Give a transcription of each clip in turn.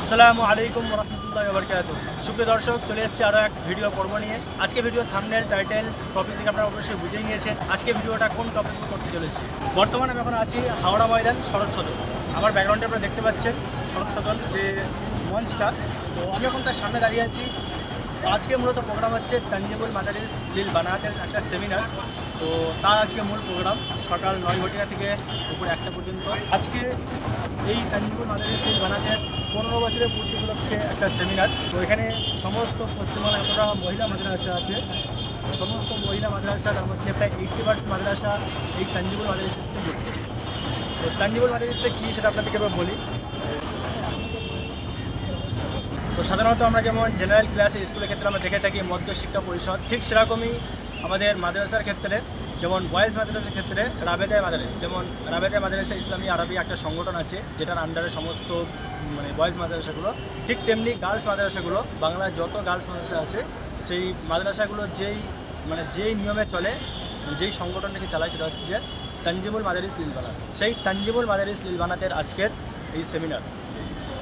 আসসালামু আলাইকুম রহমতুল্লাহ বরকাত সুপ্রিয় দর্শক, চলে এসেছে আরও এক ভিডিও পর্ব নিয়ে। আজকে ভিডিও থামনেল টাইটেল টপিক থেকে আপনারা অবশ্যই বুঝেই নিয়েছেন আজকে ভিডিওটা কোন টপিক করতে চলেছি। বর্তমানে আমি এখন আছি হাওড়া ময়দান, শরৎ সদন। আমার ব্যাকগ্রাউন্ডে আপনারা দেখতে পাচ্ছেন শরৎ সদন যে মঞ্চটা। তো আমি এখন তার সামনে দাঁড়িয়ে আছি। আজকে মূলত প্রোগ্রাম হচ্ছে তাঞ্জিবুল মাদারিস লিল বানাতের একটা সেমিনার তো তার আজকে মূল প্রোগ্রাম সকাল নয় ঘটিকা থেকে দুপুর একটা পর্যন্ত। আজকে এই তাঞ্জিবুল মাদারিস লিল বানাতের পনেরো বছরের পূর্তি উপলক্ষে একটা সেমিনার তো এখানে সমস্ত পশ্চিমবঙ্গে এতটা মহিলা মাদ্রাসা আছে। সমস্ত মহিলা মাদ্রাসা তার মধ্যে প্রায় এইটটি পার্সেন্ট মাদ্রাসা এই সাথে যুক্ত। তো তাঞ্জিবুল মাদ্রাসা কী সেটা আপনাদেরকে বলি। তো সাধারণত আমরা যেমন জেনারেল ক্লাসে স্কুলের ক্ষেত্রে আমরা দেখে থাকি মধ্য শিক্ষা পরিষদ, ঠিক সেরকমই আমাদের মাদ্রাসার ক্ষেত্রে, যেমন বয়েজ মাদ্রাসার ক্ষেত্রে রাবেদায় মাদ্রাস, যেমন রাবেদায় মাদ্রাসা ইসলামী আরবি একটা সংগঠন আছে, যেটার আন্ডারে সমস্ত মানে বয়েজ মাদ্রাসাগুলো, ঠিক তেমনি গার্লস মাদ্রাসাগুলো বাংলার যত গার্লস মাদ্রাসা আছে, সেই মাদ্রাসাগুলো যেই মানে যেই নিয়মে চলে যেই সংগঠনটাকে চালায় সেটা হচ্ছে যে তানজিমুল মাদারিস লিলবানা সেই তানজিমুল মাদারিস লিলবানাতের আজকের এই সেমিনার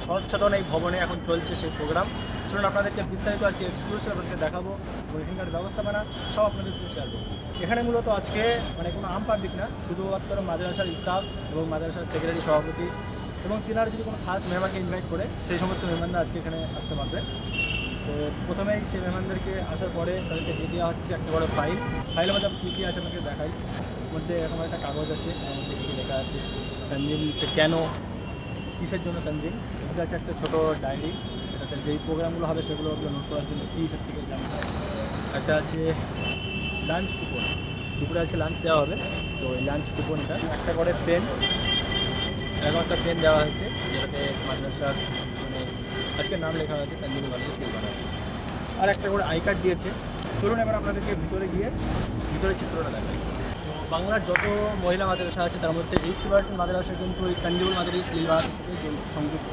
সচেতন এই ভবনে এখন চলছে সেই প্রোগ্রাম। চলুন আপনাদেরকে বিস্তারিত আজকে এক্সক্লুসিভ আপনাদেরকে দেখাবো এখানকার ব্যবস্থাপনা সব আপনাদের শেষে আসব। এখানে মূলত আজকে মানে কোনো আম পাবলিক না, শুধুমাত্র মাদ্রাসার স্টাফ এবং মাদ্রাসার সেক্রেটারি সভাপতি এবং তিনার যদি কোনো খাস মেহমানকে ইনভাইট করে, সেই সমস্ত মেহমানরা আজকে এখানে আসতে পারবে। তো প্রথমেই সেই মেহমানদেরকে আসার পরে তাদেরকে দিয়ে দেওয়া হচ্ছে একটা বড় ফাইল ফাইলের মধ্যে কী কী আছে আপনাকে দেখাই? মধ্যে এরকম একটা কাগজ আছে লেখা আছে? কেন? কিসের জন্য তানজিম এটা আছে একটা ছোটো ডায়েরি এটাতে যেই প্রোগ্রামগুলো হবে সেগুলো নোট করার জন্য কী সার্টিফিকেট জানতে হবে। একটা আছে লাঞ্চ কুপন দুপুরে আজকে লাঞ্চ দেওয়া হবে। তো এই লাঞ্চ কুপনটা একটা করে পেন এরকম একটা পেন দেওয়া হয়েছে। যেটাতে মাদ্রাসার মানে আজকে নাম লেখা হয়েছে তানজিম মাদ্রাস নির্মাণ আর একটা করে আই কার্ড দিয়েছে। চলুন এবার আপনাদেরকে ভিতরে গিয়ে ভিতরে চিত্রটা দেখাই। তো বাংলার যত মহিলা মাদ্রাসা আছে, তার মধ্যে এইটটি পার্সেন্ট মাদ্রাসা কিন্তু এই তানজিবুল মাদ্রাস লিলবাহার সাথে সংযুক্ত।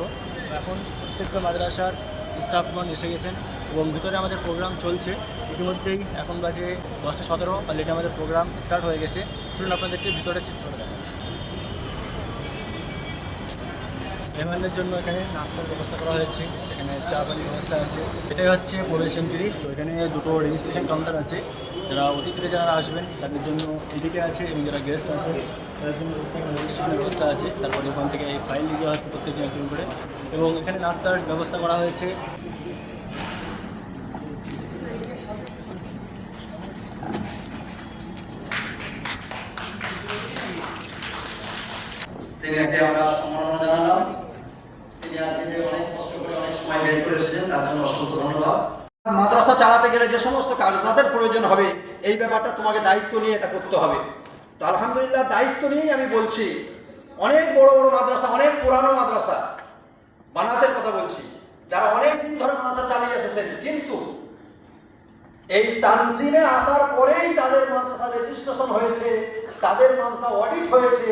এখন প্রত্যেকটা মাদ্রাসার স্টাফগণ এসে গেছেন এবং ভিতরে আমাদের প্রোগ্রাম চলছে। ইতিমধ্যেই এখন বাজে দশটা সতেরো অলরেডি আমাদের প্রোগ্রাম স্টার্ট হয়ে গেছে। চলুন আপনাদেরকে ভিতরে চিত্র চিত্রটা মেহমানদের জন্য এখানে নাস্তার ব্যবস্থা করা হয়েছে। এখানে চা পানির ব্যবস্থা আছে। এটাই হচ্ছে প্রবেশ এন্ট্রি তো এখানে দুটো রেজিস্ট্রেশন কাউন্টার আছে। যারা অতিথিরা যারা আসবেন, তাদের জন্য এদিকে আছে এবং যারা গেস্ট আছে, তাদের জন্য রেজিস্ট্রেশনের ব্যবস্থা আছে। তারপরে ওখান থেকে এই ফাইল লিখে হচ্ছে প্রত্যেকদিন একজন করে এবং এখানে নাস্তার ব্যবস্থা করা হয়েছে তিনাকে আমরা সম্মাননা জানালাম তিনি আজকে যে অনেক কষ্ট করে অনেক সময় বের করে এসেছেন তার জন্য অসংখ্য ধন্যবাদ। মাদ্রাসা চালাতে গেলে যে সমস্ত কাগজাতের প্রয়োজন হবে, এই ব্যাপারটা তোমাকে দায়িত্ব নিয়ে এটা করতে হবে। তো আলহামদুলিল্লাহ, দায়িত্ব নিয়েই আমি বলছি, অনেক বড় বড় মাদ্রাসা, অনেক পুরানো মাদ্রাসা, বানাতের কথা বলছি, যারা অনেক দিন ধরে মাদ্রাসা চালিয়ে এসেছেন, কিন্তু এই তানজিমে আসার পরেই তাদের মাদ্রাসা রেজিস্ট্রেশন হয়েছে, তাদের মাদ্রাসা অডিট হয়েছে,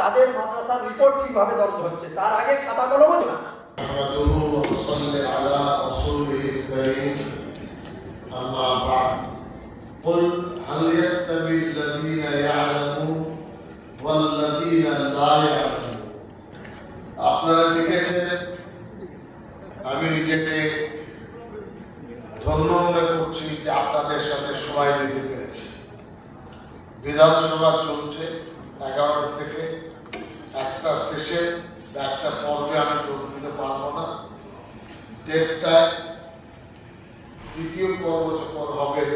তাদের মাদ্রাসার রিপোর্ট ঠিকভাবে দর্জ হচ্ছে, তার আগে খাতা কলমও না। আপনারা লিখেছেন, আমি নিজেকে ধন্য মনে করছি যে আপনাদের সাথে সময় দিতে পেরেছি। বিধানসভা চলছে এগারো থেকে। একটা সেশন বা একটা পর্বে আমি যোগ দিতে পারব না। দেড়টায় দ্বিতীয় পর্ব যখন হবে,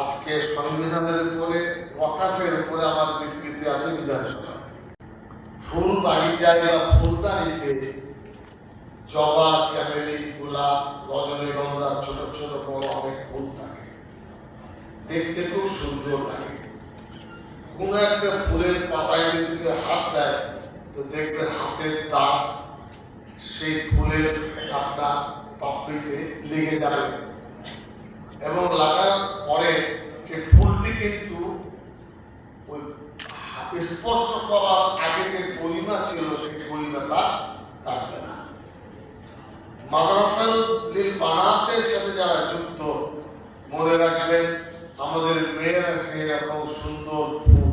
আজকে সংবিধানের উপরে, ওয়াকাফের উপরে আমার বিবৃতি আছে বিধানসভা ফুল বাগিচায় বা ফুলদানিতে জবা গোলাপ রজনীগন্ধা ছোট ছোট বড় অনেক ফুল থাকে। দেখতে খুব সুন্দর লাগে। কোন একটা ফুলের পাতায় যদি হাত দেয়, তো দেখবেন হাতের দাগ সেই ফুলের আপনার পাপড়িতে লেগে যাবে। এবং লাগার পরে সে ফুলটি কিন্তু স্পর্শ করার আগে যে গরিমা ছিল, সেই গরিমাটা থাকবে না। মাদ্রাসাল লিল বানাতের সাথে যারা যুক্ত, মনে রাখবেন, আমাদের মেয়েরা এরকম সুন্দর ফুল।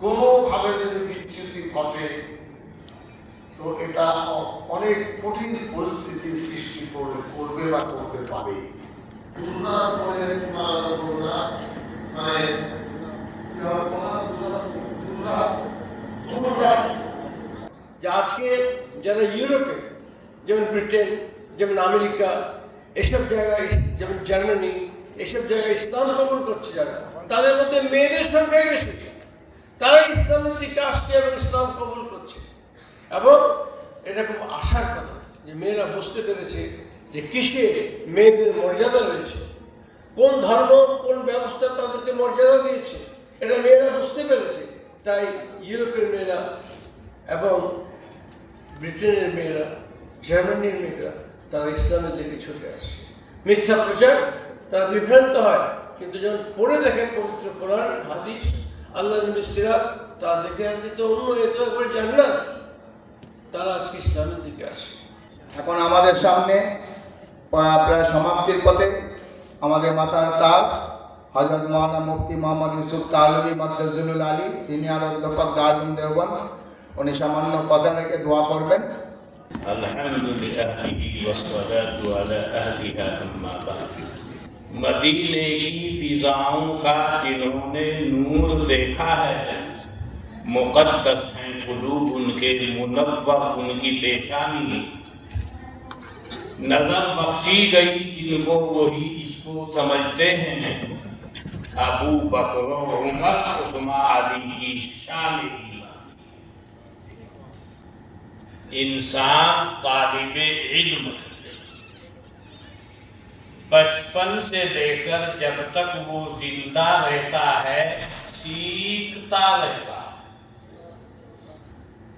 কোনোভাবে যদি বিচ্যুতি ঘটে, তো এটা অনেক কঠিন পরিস্থিতির সৃষ্টি করে, করবে বা করতে পারে দুর্গাস পরে তোমার দুর্গা মানে কি হয় তোমার দুর্গাস দুর্গাস দুর্গাস যে আজকে যারা ইউরোপে, যেমন ব্রিটেন, যেমন আমেরিকা, এসব জায়গায়, যেমন জার্মানি, এসব জায়গায় ইসলাম কবুল করছে যারা, তাদের মধ্যে মেয়েদের সংখ্যাই বেশি। তারা ইসলামের দিকে আসছে এবং ইসলাম কবুল করছে। এবং এটা খুব আশার কথা যে মেয়েরা বুঝতে পেরেছে যে কিসে মেয়েদের মর্যাদা রয়েছে, কোন ধর্ম, কোন ব্যবস্থা তাদেরকে মর্যাদা দিয়েছে, এটা মেয়েরা বুঝতে পেরেছে। তাই ইউরোপের মেয়েরা এবং ব্রিটেনের মেয়েরা, জার্মানির মেয়েরা, তারা ইসলামের দিকে ছুটে আসে। মিথ্যা প্রচার তারা বিভ্রান্ত হয়। কিন্তু যখন পড়ে দেখেন পবিত্র কোরআন, হাদিস, আল্লাহ নবী সিরাত, তারা দেখে আজকে তো অন্য এ তো একবার জান্নাত। তারা আজকে ইসলামের দিকে আসে। এখন আমাদের সামনে প্রায় সমাপ্তির পথে আমাদের মাতার তাজ হজরত মৌলানা মুফতি মোহাম্মদ ইউসুফ তালবি মদ্দুল আলী, সিনিয়র অধ্যাপক দারুণ দেওবন্দ। উনি সামান্য কথা রেখে দোয়া করবেন। مدینے کی فضاؤں کا جنہوں نے نور دیکھا ہے مقدس ہیں قلوب ان کے منور ان کی پیشانی نظر بخشی گئی جن کو وہی اس کو سمجھتے ہیں ابو بکر و عمر عثمان علی کی شان انسان طالب علم ہے۔ بچپن سے لے کر جب تک وہ زندہ رہتا ہے، سیکھتا رہتا ہے۔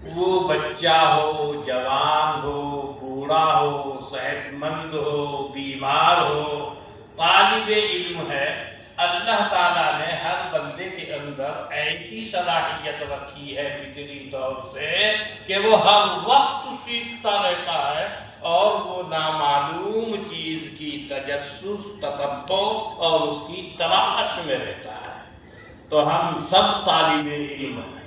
وہ بچہ ہو، جوان ہو، بوڑھا ہو صحت مند ہو، بیمار ہو، طالب علم ہے۔ اللہ تعالیٰ نے ہر بچہ اندر ایسی صلاحیت رکھی ہے فطری طور سے کہ وہ ہر وقت سیکھتا رہتا ہے اور وہ نامعلوم چیز کی تجسس تتبو اور اس کی تلاش میں رہتا ہے۔ تو ہم سب طالب علم ہیں۔